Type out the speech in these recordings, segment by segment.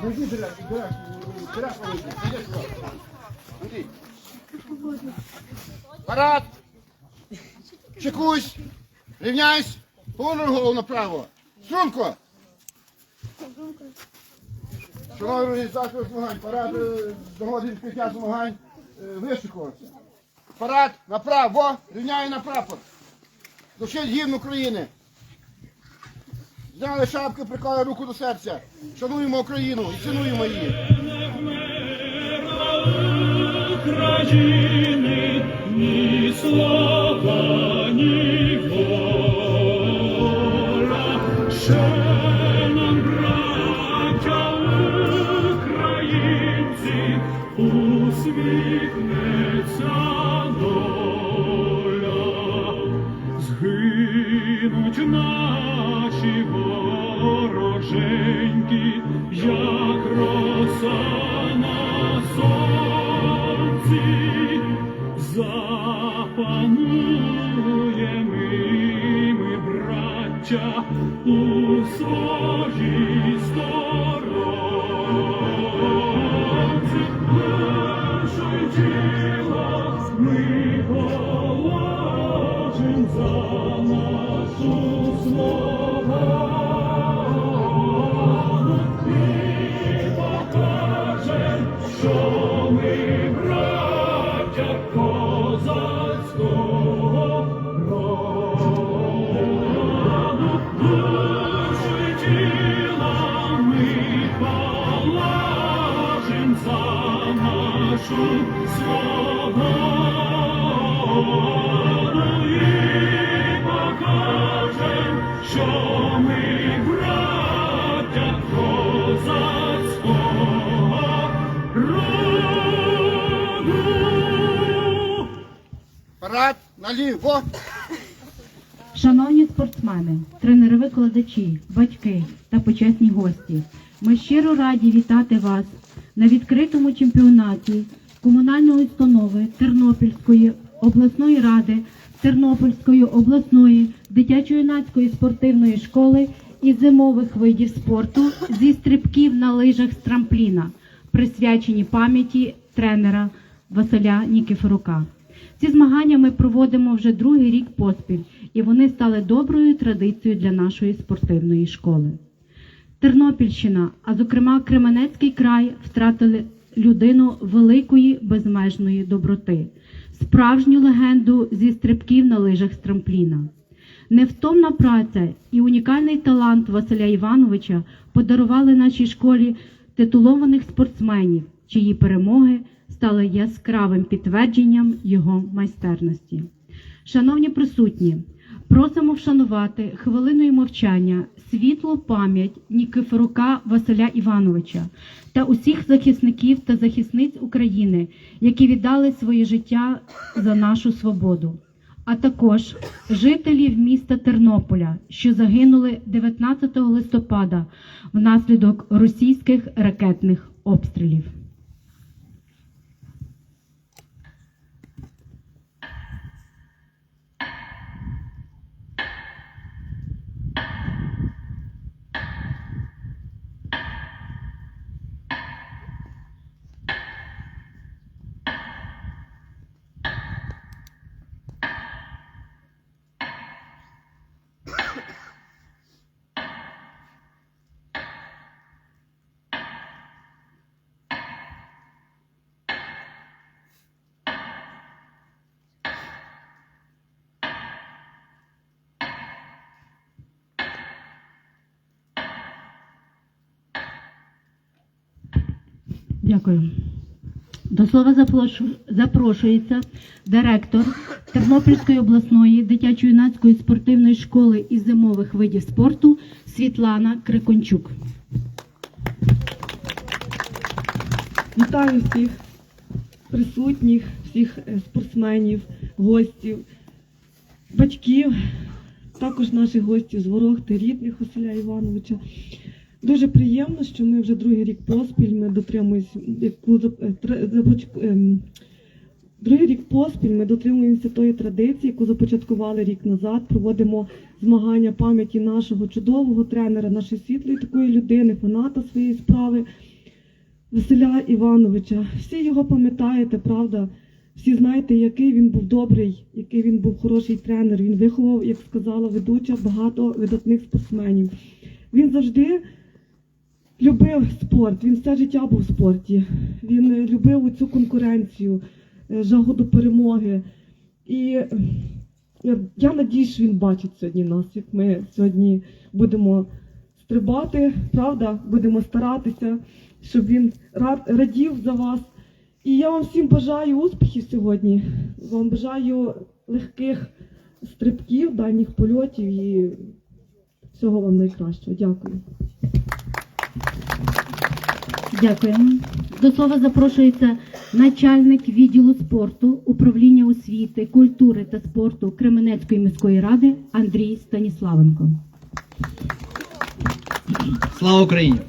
Возьми дырак, дырак, дырак возьми. Иди сюда. Иди. Парад! Чекусь! Рівняйсь! Повернув голову направо! Струнко! Шановні організатори змагань, парад е, до годин відкриття змагань е, вишикувався. Парад направо, рівняє на прапор. Душить гімн України. Зняли шапки, приклали руку до серця. Шануємо Україну і цінуємо її. України ні слава, ні. Ще нам, браття українці, усміхнеться доля. Згинуть наші вороженьки, як роса на сонці, у своїй сторонці. Ми положим за нашу свободу Парад наліво. Шановні спортсмени, тренери-викладачі, батьки та почесні гості, ми щиро раді вітати вас на відкритому чемпіонаті комунальної установи Тернопільської обласної ради Тернопільської обласної дитячо-юнацької спортивної школи із зимових видів спорту зі стрибків на лижах з трампліна, присвячені пам'яті тренера Василя Нікіфорука. Ці змагання ми проводимо вже другий рік поспіль, і вони стали доброю традицією для нашої спортивної школи. Тернопільщина, а зокрема Кременецький край, втратили людину великої безмежної доброти, справжню легенду зі стрибків на лижах з трампліна. Невтомна праця і унікальний талант Василя Івановича подарували нашій школі титулованих спортсменів, чиї перемоги стали яскравим підтвердженням його майстерності. Шановні присутні, просимо вшанувати хвилиною мовчання світлу пам'ять Нікифорука Василя Івановича та усіх захисників та захисниць України, які віддали своє життя за нашу свободу а також жителів міста Тернополя, що загинули 19 листопада внаслідок російських ракетних обстрілів. Дякую. До слова запрошується директор Тернопільської обласної дитячо-юнацької спортивної школи із зимових видів спорту Світлана Крикончук. Вітаю всіх присутніх, всіх е, спортсменів, гостів, батьків, також наших гостів з Ворохти, рідних Василя Івановича. Дуже приємно, що ми вже другий рік поспіль ми зап- е, ем, Другий рік поспіль ми дотримуємося тої традиції, яку започаткували рік назад. Проводимо змагання пам'яті нашого чудового тренера, нашої світлої такої людини, фаната своєї справи Василя Івановича. Всі його пам'ятаєте, правда? Всі знаєте, який він був добрий, який він був хороший тренер. Він виховав, як сказала ведуча, багато видатних спортсменів. Він завжди любив спорт, він все життя був в спорті. Він е, любив цю конкуренцію, е, жагу до перемоги. І е, я, надію, що він бачить сьогодні нас, як ми сьогодні будемо стрибати, правда, будемо старатися, щоб він радів за вас. І я вам всім бажаю успіхів сьогодні. Вам бажаю легких стрибків, дальніх польотів і всього вам найкращого. Дякую. Дякуємо. До слова запрошується начальник відділу спорту, управління освіти, культури та спорту Кременецької міської ради Андрій Станіславенко. Слава Україні!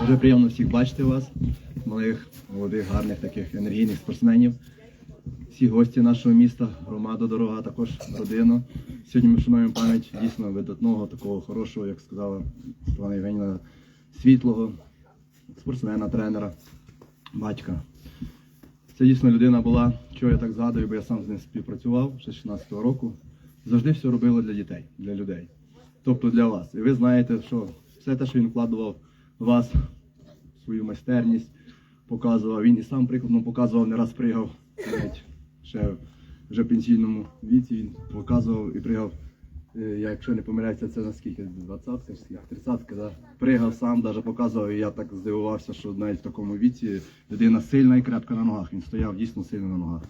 Дуже приємно всіх бачити вас, малих, молодих, гарних, таких енергійних спортсменів. Всі гості нашого міста, громада дорога, також родину. Сьогодні ми шануємо пам'ять дійсно видатного, такого хорошого, як сказала Світлана Євгенівна, світлого спортсмена, тренера, батька. Це дійсно людина була, чого я так згадую, бо я сам з ним співпрацював ще 16-го року. Завжди все робило для дітей, для людей. Тобто для вас. І ви знаєте, що все те, що він вкладував в вас, свою майстерність, показував. Він і сам прикладно показував, не раз пригав, навіть ще вже в пенсійному віці він показував і пригав. Е, Я, якщо не помиляюся, це наскільки 20-ка, 30-ка, да? пригав сам, навіть показував, і я так здивувався, що навіть в такому віці людина сильна і крепка на ногах. Він стояв дійсно сильно на ногах.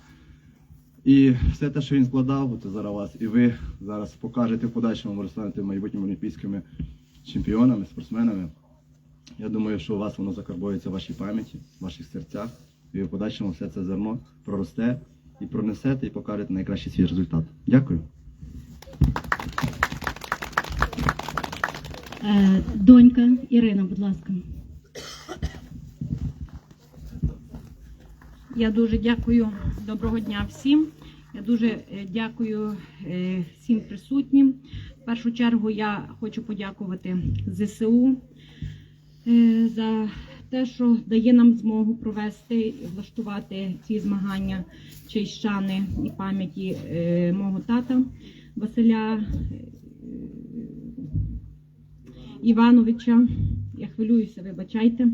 І все те, що він складав, це зараз вас, і ви зараз покажете в подальшому, ви станете майбутніми олімпійськими чемпіонами, спортсменами. Я думаю, що у вас воно закарбується в вашій пам'яті, в ваших серцях, і в подальшому все це зерно проросте і пронесете, і покажете найкращий свій результат. Дякую. Е, Донька Ірина, будь ласка. Я дуже дякую. Доброго дня всім. Я дуже е, дякую е, всім присутнім. В першу чергу я хочу подякувати ЗСУ за те, що дає нам змогу провести і влаштувати ці змагання шани і пам'яті мого тата Василя Івановича. Я хвилююся, вибачайте.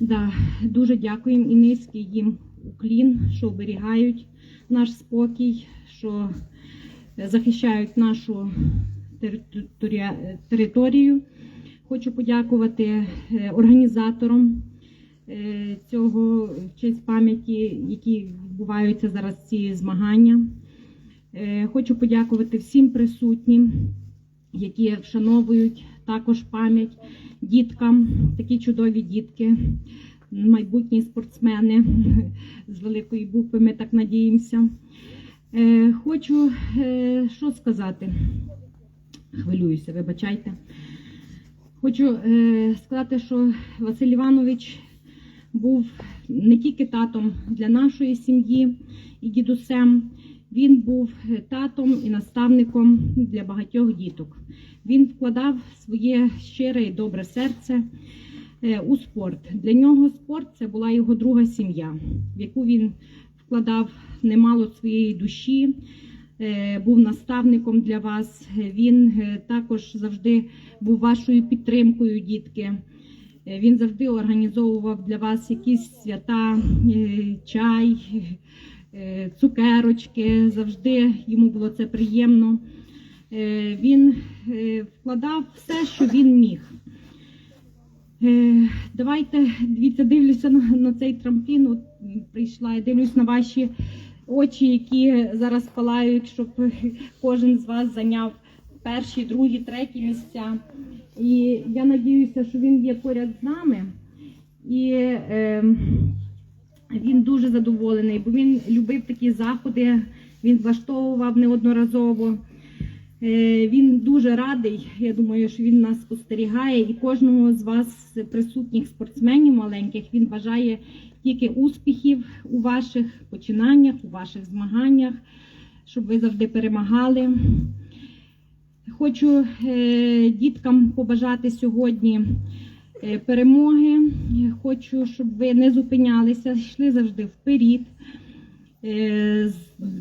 Да, дуже дякуємо і низький їм уклін, що оберігають наш спокій, що захищають нашу територію. Хочу подякувати е, організаторам е, цього в честь пам'яті, які відбуваються зараз ці змагання. Е, Хочу подякувати всім присутнім, які вшановують також пам'ять діткам, такі чудові дітки, майбутні спортсмени з великої букви, ми так надіємося. Е, Хочу е, що сказати. Хвилююся, вибачайте. Хочу е, сказати, що Василь Іванович був не тільки татом для нашої сім'ї і дідусем, він був татом і наставником для багатьох діток. Він вкладав своє щире і добре серце е, у спорт. Для нього спорт це була його друга сім'я, в яку він вкладав немало своєї душі, е, був наставником для вас. Він е, також завжди був вашою підтримкою, дітки. Він завжди організовував для вас якісь свята, чай, цукерочки. Завжди йому було це приємно. Е, Він е, вкладав все, що він міг. Е, Давайте дивіться, дивлюся на, на цей трамплін. От прийшла і дивлюсь на ваші очі, які зараз палають, щоб е, кожен з вас зайняв перші, другі, треті місця. І я надіюся, що він є поряд з нами. І е, він дуже задоволений, бо він любив такі заходи, він влаштовував неодноразово. Е, Він дуже радий. Я думаю, що він нас спостерігає, і кожного з вас, присутніх спортсменів маленьких, він бажає тільки успіхів у ваших починаннях, у ваших змаганнях, щоб ви завжди перемагали. Хочу е, діткам побажати сьогодні перемоги. Хочу, щоб ви не зупинялися, йшли завжди вперед. Е,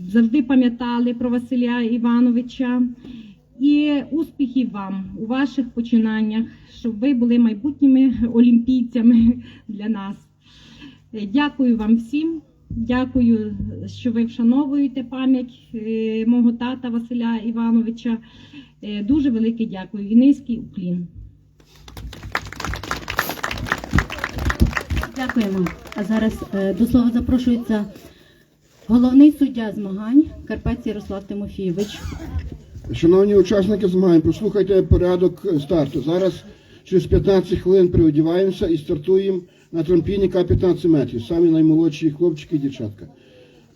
завжди пам'ятали про Василя Івановича. І успіхів вам у ваших починаннях, щоб ви були майбутніми олімпійцями для нас. Е, Дякую вам всім. Дякую, що ви вшановуєте пам'ять е, мого тата Василя Івановича. Е, Дуже велике дякую і низький уклін. Дякуємо. А зараз е, до слова запрошується головний суддя змагань Карпець Ярослав Тимофійович. Шановні учасники змагань, послухайте порядок старту. Зараз через 15 хвилин приодіваємося і стартуємо на трампліні К-15 метрів. Самі наймолодші хлопчики і дівчатка.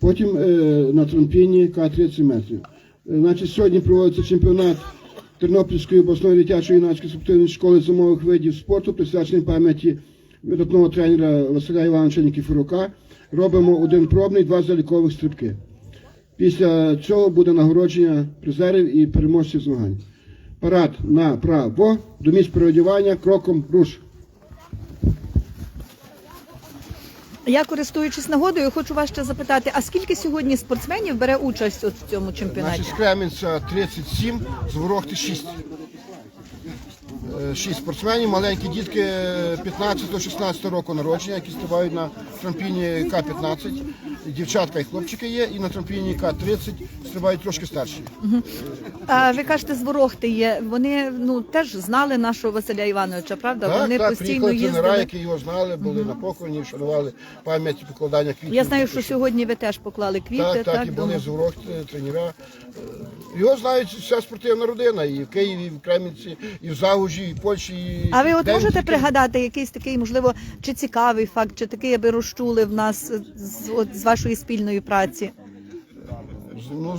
Потім е, на трампліні К-30 метрів. Е, значить, сьогодні проводиться чемпіонат Тернопільської обласної дитячої юнацької спортивної школи зимових видів спорту, присвячений пам'яті видатного тренера Василя Івановича Нікіфорука. Робимо один пробний, два залікових стрибки. Після цього буде нагородження призерів і переможців змагань. Парад направо, до місць переодівання, кроком руш. Я користуючись нагодою, хочу вас ще запитати, а скільки сьогодні спортсменів бере участь от в цьому чемпіонаті? Значить, з Кременця 37, з Ворохти 6. Е, Шість спортсменів, маленькі дітки 15-16 року народження, які стрибають на трампіні К-15. Дівчатка і хлопчики є, і на трампліні К-30 стрибають трошки старші. А ви кажете, з Ворохти є. Вони ну теж знали нашого Василя Івановича, правда? Так, Вони так, постійно приїхали тренера, їздили. які його знали, були на похороні, вшанували пам'ять і покладання квітів. Я знаю, що сьогодні ви теж поклали квіти. Так, так, і дома? були з Урохти, тренера. Е, Його знають вся спортивна родина, і в Києві, і в Кремінці, і в Загужі, і в Польщі. І А ви от де можете тільки- пригадати якийсь такий, можливо, чи цікавий факт, чи такий, аби розчулив нас е, з, от, з вашої спільної праці? Ну,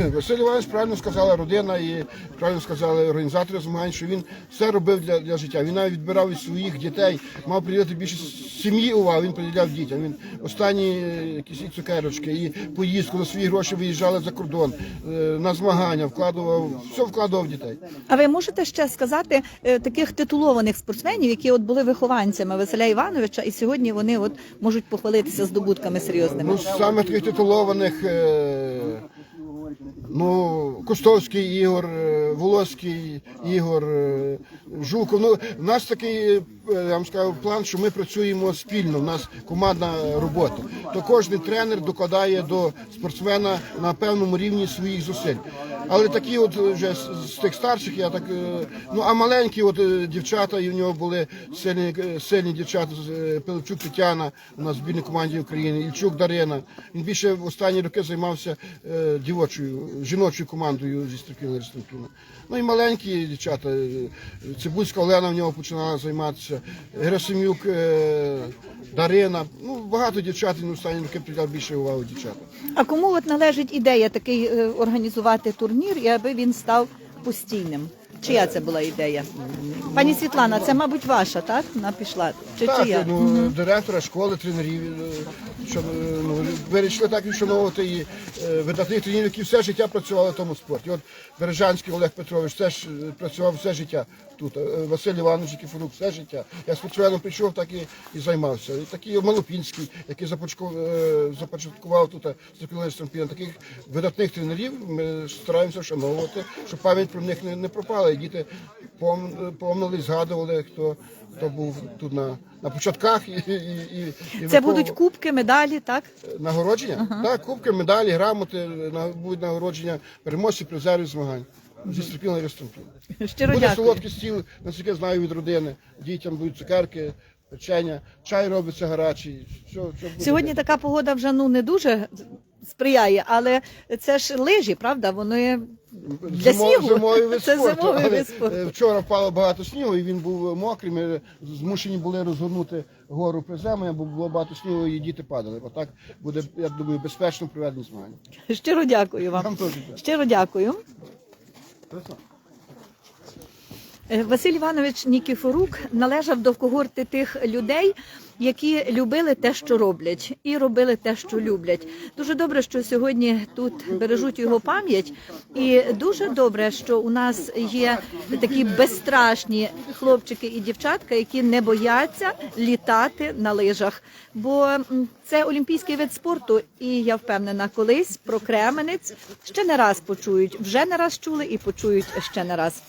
е, Василь Іванович правильно сказала родина і правильно сказали організатори змагань, що він все робив для, для життя. Він навіть відбирав від своїх дітей, мав приділяти більше сім'ї увагу, він приділяв дітям. Він останні е, якісь і цукерочки, і поїздку за свої гроші виїжджали за кордон, е, на змагання, вкладував, все вкладував в дітей. А ви можете ще сказати таких титулованих спортсменів, які от були вихованцями Василя Івановича, і сьогодні вони от можуть похвалитися здобутками серйозними? Ну, саме таких титулованих, ну, Костовський Ігор, е, Волоський Ігор, е, Жуков. Ну, у нас такий, е, я вам сказав план, що ми працюємо спільно, у нас командна робота. То кожен тренер докладає до спортсмена на певному рівні своїх зусиль. Але такі от вже з, тих старших, я так, е, ну а маленькі от е, дівчата, і в нього були сильні, е, сильні дівчата, Пилипчук Тетяна, у нас в збірній команді України, Ільчук Дарина. Він більше в останні роки займався дівочою, жіночою командою зі Строкіна Рестункіна. Ну і маленькі дівчата, Цибульська Олена в нього починала займатися, Герасимюк Дарина. Ну, багато дівчат він в останні роки приділяв більше уваги дівчатам. А кому от належить ідея такий організувати турнір, і аби він став постійним? Чия це була ідея? Пані Світлана, це, мабуть, ваша, так? Вона пішла. Чи Так, чия? ну, директора школи, тренерів, е, що, е, ну, вирішили так відшановувати і е, видатних тренерів, які все життя працювали в тому спорті. От Бережанський Олег Петрович теж працював все життя тут. Е, Василь Іванович Кіфорук все життя. Я спортсменом прийшов, так і, і займався. І такий Малопінський, який започаткував, е, започаткував тут Степілович Стампіна. Таких видатних тренерів ми стараємося вшановувати, щоб пам'ять про них не, не пропала. І діти пом- помнили, згадували, хто, хто був тут на, на початках. І, і, і, і Це будуть кубки, медалі, так? Нагородження? Так, кубки, медалі, грамоти, будуть нагородження переможців призерів змагань. Зі Ростромпіна. Щиро Буде дякую. солодкий стіл, наскільки я знаю від родини. Дітям будуть цукерки, печення, чай робиться гарячий. Все, все буде. Сьогодні така погода вже ну не дуже сприяє, але це ж лижі, правда? Вони для Зимо- снігу. Зимовий вид Це спорту. зимовий але, вид спорту. е, Вчора впало багато снігу, і він був мокрий. Ми змушені були розгорнути гору приземлення, бо було багато снігу, і діти падали. Отак буде, я думаю, безпечно проведені змагання. Щиро дякую вам. Вам теж дякую. Щиро дякую. Е, Василь Іванович Нікіфорук належав до когорти тих людей, які любили те, що роблять, і робили те, що люблять. Дуже добре, що сьогодні тут бережуть його пам'ять, і дуже добре, що у нас є такі безстрашні хлопчики і дівчатка, які не бояться літати на лижах. Бо це олімпійський вид спорту, і я впевнена, колись про Кременець ще не раз почують, вже не раз чули і почують ще не раз.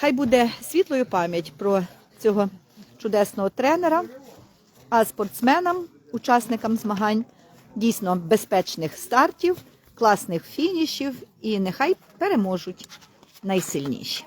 Хай буде світлою пам'ять про цього чудесного тренера, а спортсменам, учасникам змагань дійсно безпечних стартів, класних фінішів і нехай переможуть найсильніші.